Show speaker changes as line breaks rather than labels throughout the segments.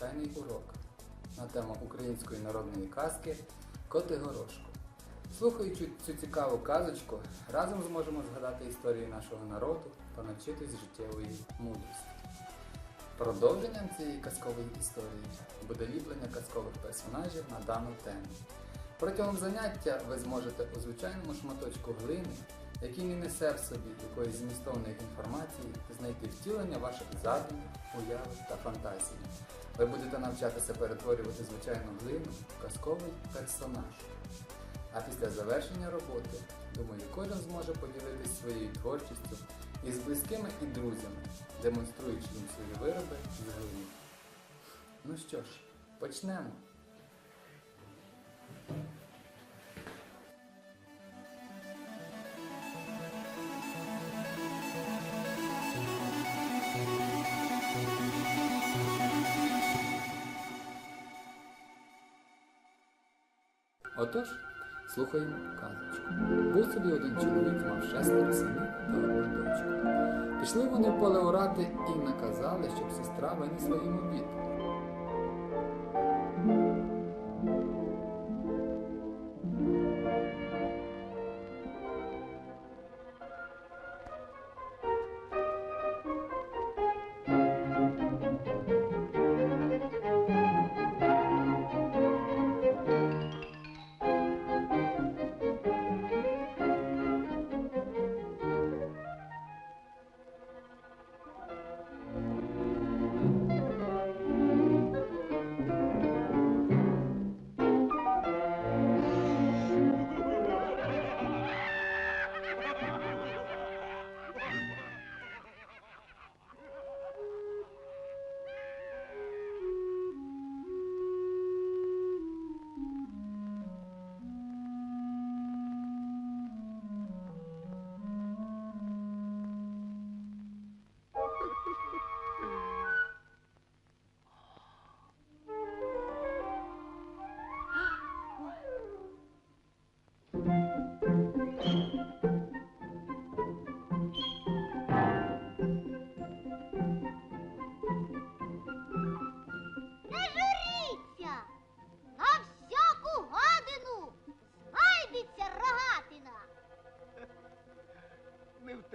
на надзвичайний урок на тему української народної казки Коти Горошко. Слухаючи цю цікаву казочку, разом зможемо згадати історію нашого народу та навчитись життєвої мудрості. Продовженням цієї казкової історії буде ліплення казкових персонажів на дану тему. Протягом заняття ви зможете у звичайному шматочку глини, який не несе в собі якоїсь змістовної інформації, знайти втілення ваших задумів, уяви та фантазії. Ви будете навчатися перетворювати звичайну глину в казковий персонаж. А після завершення роботи, думаю, кожен зможе поділитися своєю творчістю із близькими і друзями, демонструючи їм свої вироби з глини. Ну що ж, почнемо. Отож, слухаємо казочку. Був собі один чоловік, мав шестеро синів та одну дочку. Пішли вони в поле орати і наказали, щоб сестра винесла їм обід.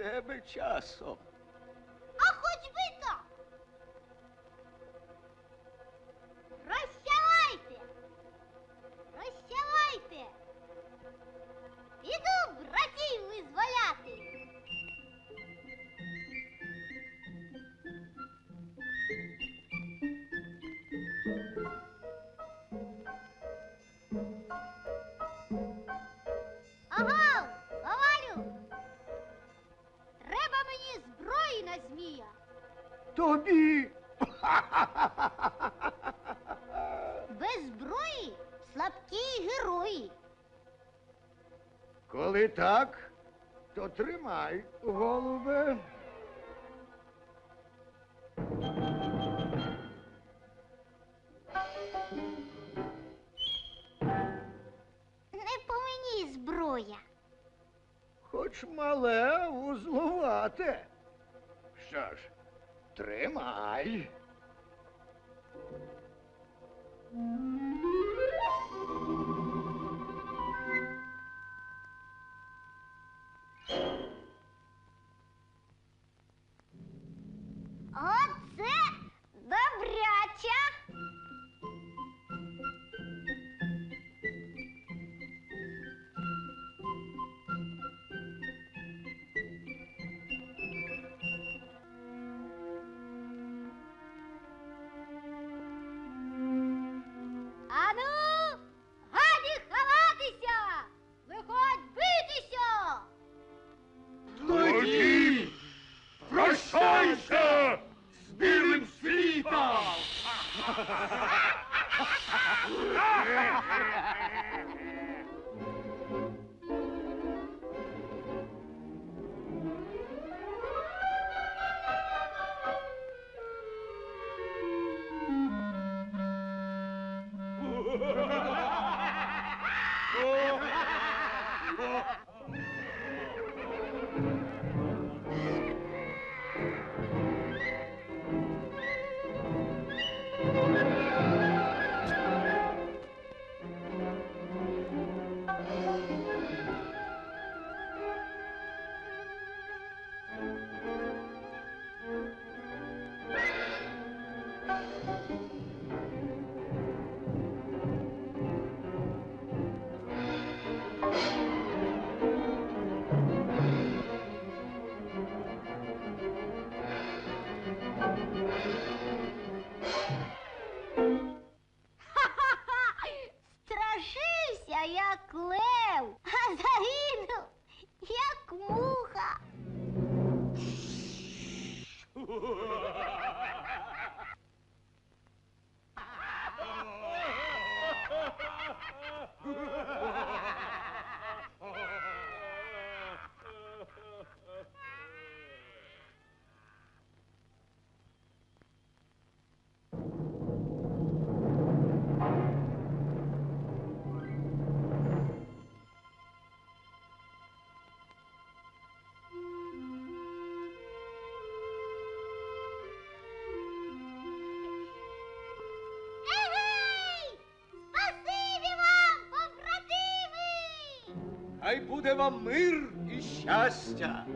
Тебе часом. Коли так, то тримай, голубе.
어? Cleo, Azarino e a Curra.
Хай буде вам мир і щастя.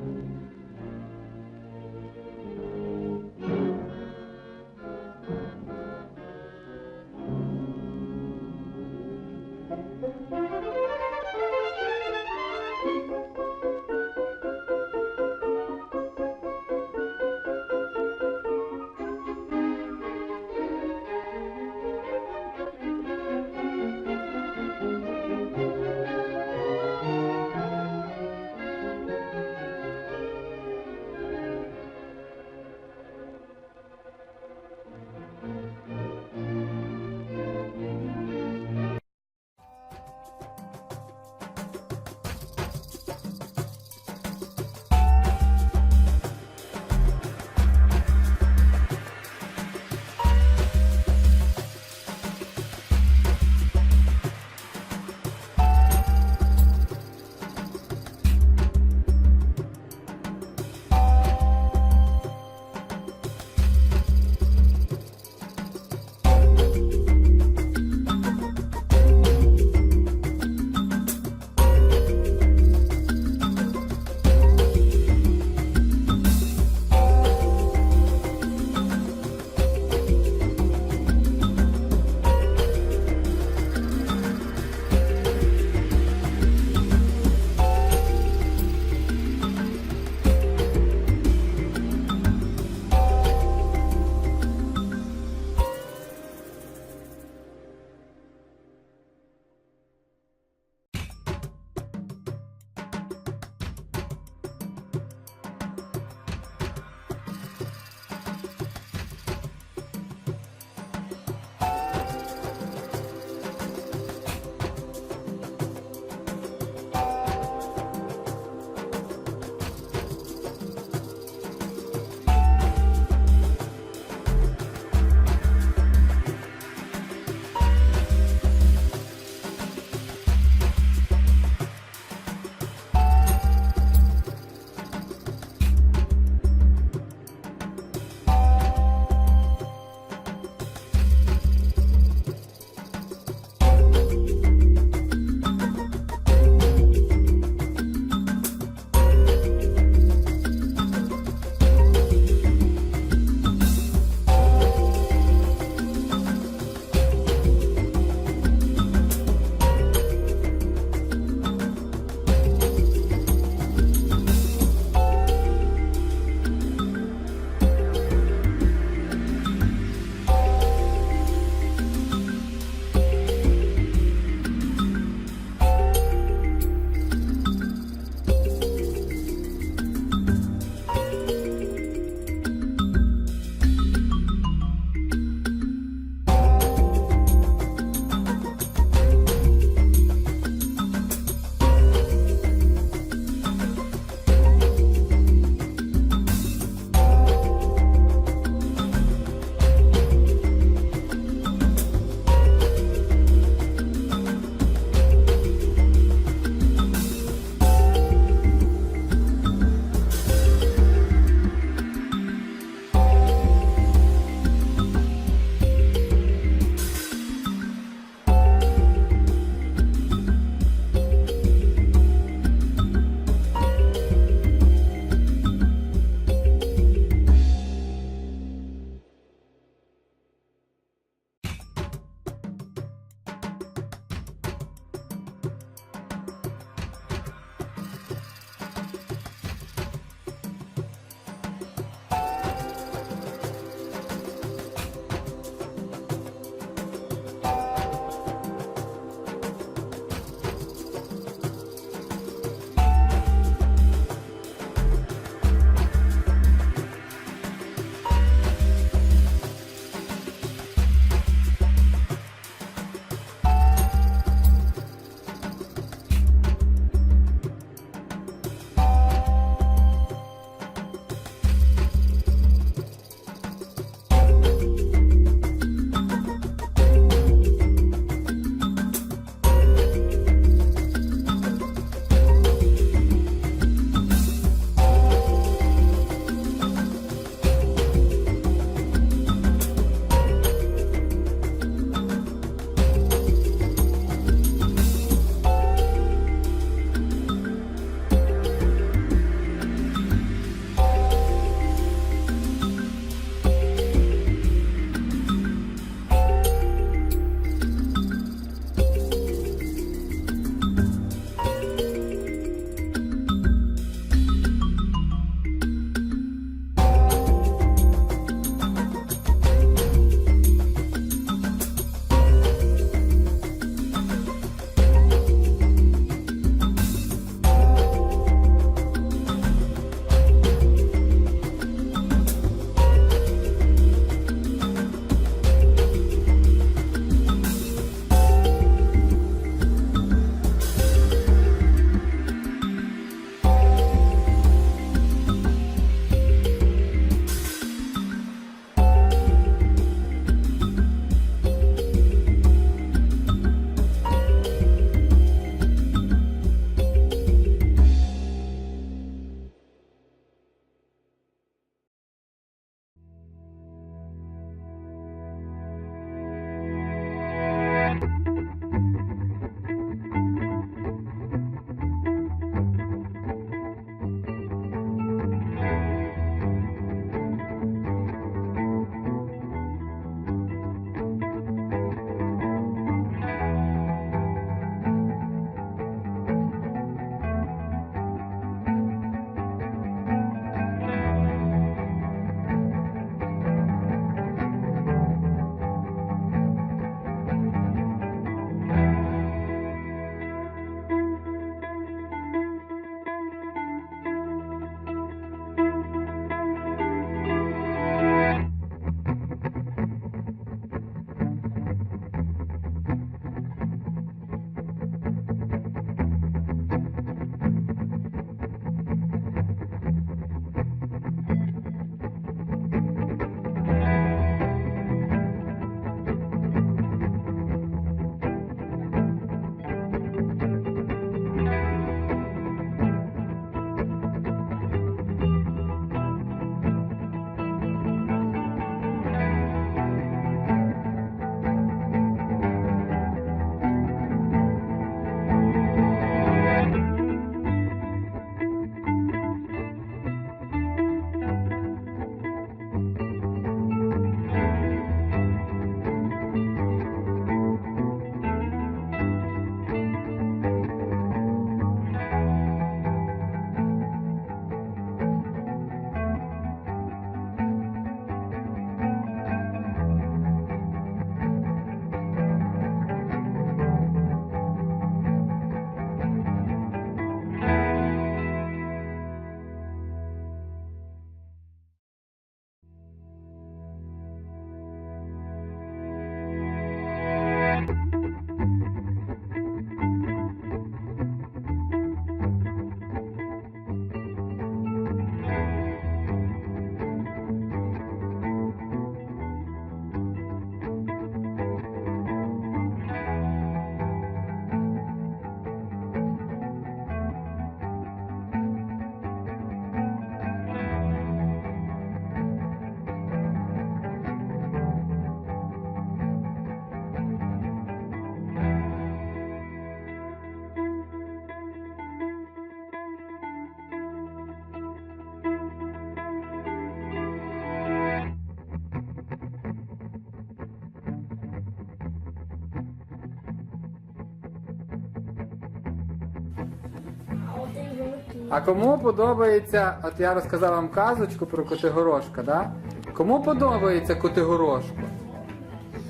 А кому подобається, от я розказав вам казочку про Котигорошка, да? Кому подобається Котигорошко?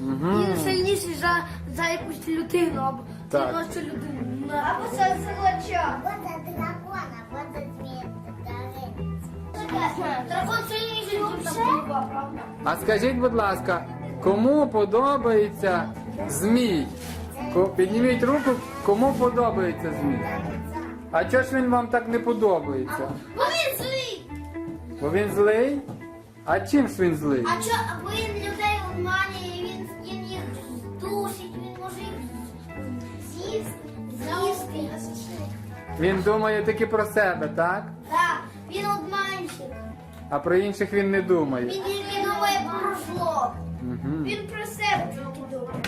Угу.
Він сильніший за, за якусь людину або
Так.
за людину.
Або це силача. Вот це дракона, вот це змія.
Дракон сильніший, ніж правда?
А скажіть, будь ласка, кому подобається змій? Ко- Підніміть руку, кому подобається змій? А чого ж він вам так не подобається?
Бо він злий!
Бо він злий? А чим ж він злий?
А чо, бо він людей обманює, він, він їх душить, він може їх з'їсти. З'їсти.
Він думає тільки про себе, так?
Так, він обманщик.
А про інших він не думає.
Він тільки думає про зло.
Угу.
Він про себе тільки думає.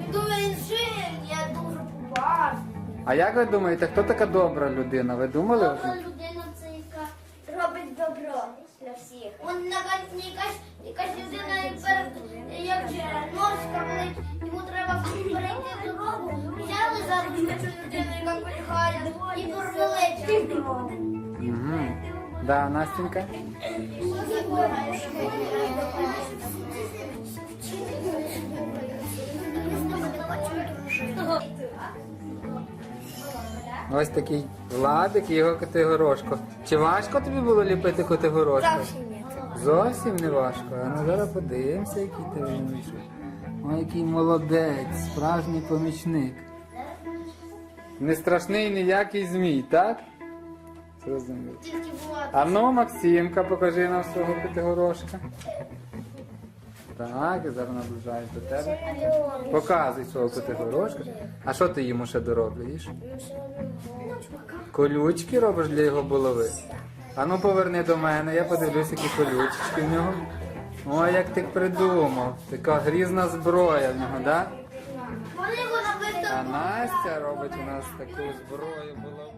Він думає, він жив.
А як ви думаєте, хто така добра людина? Ви думали?
Добра людина це яка робить добро для всіх. Он навіть якась, якась людина як болить, йому треба перейти дорогу. Взяли за ручку цю людину, яка полягає, і порвали дорогу.
Да, Настенька? Ось такий Владик і його котигорошко. Чи важко тобі було ліпити котигорошко?
Зовсім ні.
Зовсім не важко. А ну зараз подивимося, який ти вийшов. Ой, який молодець, справжній помічник. Не страшний ніякий змій, так? Зрозуміло. А ну, Максимка, покажи нам свого котигорошка. Так, я зараз наближаюсь до тебе. Показуй свого котигорошка. А що ти йому ще дороблюєш? Колючки робиш для його голови. А ну поверни до мене, я подивлюсь, які колючки в нього. Ой, як ти придумав. Така грізна зброя в нього, так?
Набито.
А Настя робить у нас таку зброю булаву.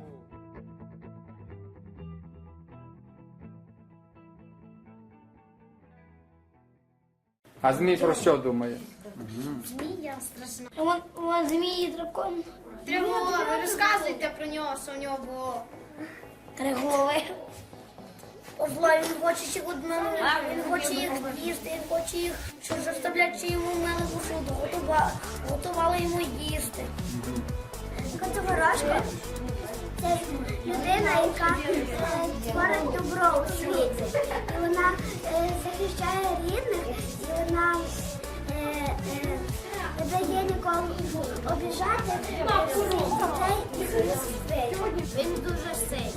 А змій про що думає?
Змія страшна. Вон, вон змії дракон. Тривога, ви розказуйте про нього, що в нього було. Три голови. Зла, він хоче їх одманути, він хоче їх їсти, він хоче їх, що заставляючи йому мили посуду, готували, готували йому їсти.
Котигорошко це людина, яка е, творить добро у світі. І вона е, захищає рідних, і вона е, не дає нікому обіжати дітей і.
Він дуже сильний.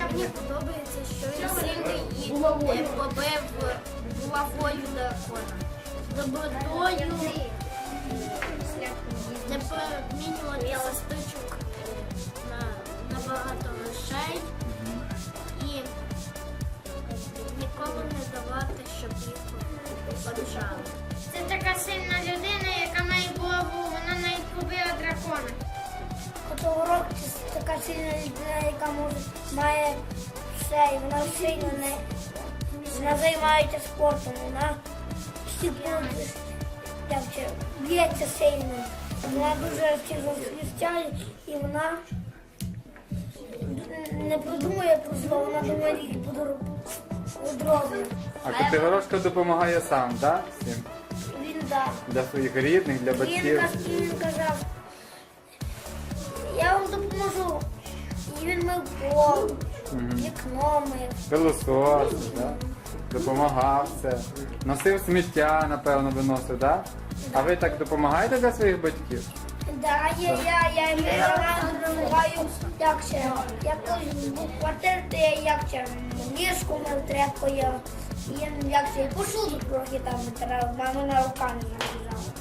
Мені подобається, що він сильний і побив булавою дракона. Добротою не помінювати на багато грошей і нікому не давати, щоб їх обіжали. Це така сильна людина, яка має булаву, вона навіть побила дракона.
Фотограф це така сильна людина, яка може має все, і вона сильно не вона займається спортом, вона всі б'ється сильно. Вона дуже сильно захищає і вона не продумує про зло, вона думає тільки по дорогу.
А котигорошка допомагає сам, так? Всім?
Він да.
Для своїх рідних, для
Він,
батьків.
каз- він казав, я вам допоможу. І він мив пол, вікно мив.
Пилосос, да? допомагав все. Носив сміття, напевно, виносив, так? А ви так допомагаєте для своїх батьків?
Да, я, я, я, я, я допомагаю, як ще, як колись був квартир, то я як ще ліжку мив тряпкою, Я як ще, і посуду трохи там витирав, мама на руками нарізала.